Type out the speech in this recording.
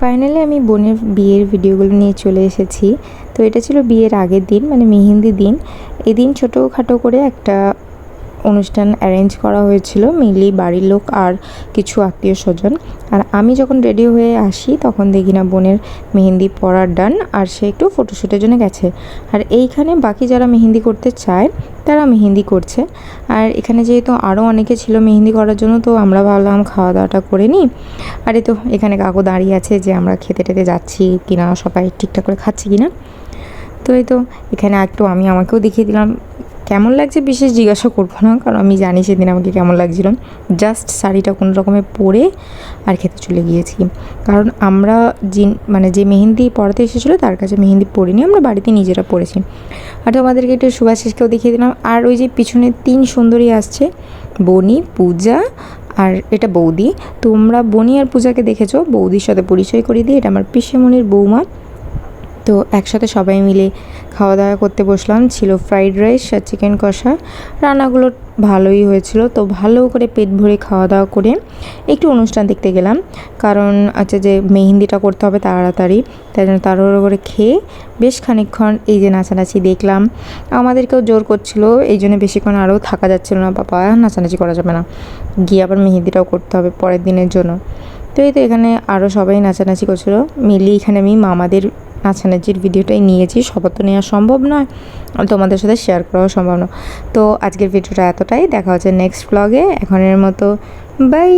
Finally আমি বোনের বিয়ের ভিডিওগুলো নিয়ে চলে এসেছি। তো এটা ছিল বিয়ের আগের দিন মানে মেহেন্দি দিন। এদিন ছোটোখাটো করে একটা অনুষ্ঠান অ্যারেঞ্জ করা হয়েছিল মেনলি বাড়ির লোক আর কিছু আত্মীয় স্বজন। আর আমি যখন রেডি হয়ে আসি, তখন দেখি না বোনের মেহেন্দি পরার ডান আর সে একটু ফটোশ্যুটের জন্য গেছে। আর এইখানে বাকি যারা মেহেন্দি করতে চায়, তারা মেহেন্দি করছে। আর এখানে যেহেতু আরও অনেকে ছিল মেহেন্দি করার জন্য, তো আমরা ভাবলাম খাওয়া দাওয়াটা করে নিই। আর এই তো এখানে কাকু দাঁড়িয়ে আছে যে আমরা খেতে টেতে যাচ্ছি কিনা, সবাই ঠিকঠাক করে খাচ্ছি কিনা। তো এই তো এখানে একটু আমি আমাকেও দেখিয়ে দিলাম। কেমন লাগছে বিশেষ জিজ্ঞাসা করব না, কারণ আমি জানি সেদিন আমাকে কেমন লাগছিল। জাস্ট শাড়িটা কোনো রকমে পরে আর খেতে চলে গিয়েছি। কারণ আমরা যে মানে যে মেহেন্দি পড়াতে এসেছিল, তার কাছে মেহেন্দি পরিনি, আমরা বাড়িতে নিজেরা পড়েছি আর তোমাদেরকে একটু সুভাষিসকেও দেখিয়ে দিলাম। আর ওই যে পিছনে তিন সুন্দরী আসছে, বনি, পূজা আর এটা বৌদি। তোমরা বনি আর পূজাকে দেখেছ, বৌদির সাথে পরিচয় করিয়ে দিই। এটা আমার পিসেমনির বৌমা। তো একসাথে সবাই মিলে খাওয়া দাওয়া করতে বসলাম। ছিল ফ্রাইড রাইস আর চিকেন কষা। রান্নাগুলো ভালোই হয়েছিল, তো ভালো করে পেট ভরে খাওয়া দাওয়া করে একটু অনুষ্ঠান দেখতে গেলাম। কারণ আচ্ছা যে মেহেন্দিটা করতে হবে তাড়াতাড়ি, তাই জন্য তাড়াহুড়ো করে খেয়ে বেশ খানিকক্ষণ এই যে নাচানাচি দেখলাম। আমাদেরকেও জোর করছিল, এই জন্য বেশিক্ষণ আরও থাকা যাচ্ছিল না, বাবা, নাচানাচি করা যাবে না। গিয়ে আবার মেহেন্দিটাও করতে হবে পরের দিনের জন্য। তো এই তো এখানে আরও সবাই নাচানাচি করছিল। মিলিয়ে এখানে আমি মামাদের নাচানাচির ভিডিওটাই নিয়েছি সবার তো নেওয়া সম্ভব নয় তোমাদের সাথে শেয়ার করাও সম্ভব নয়। তো আজকের ভিডিওটা এতটাই, দেখা হচ্ছে নেক্সট ব্লগে এখনের মতো বাই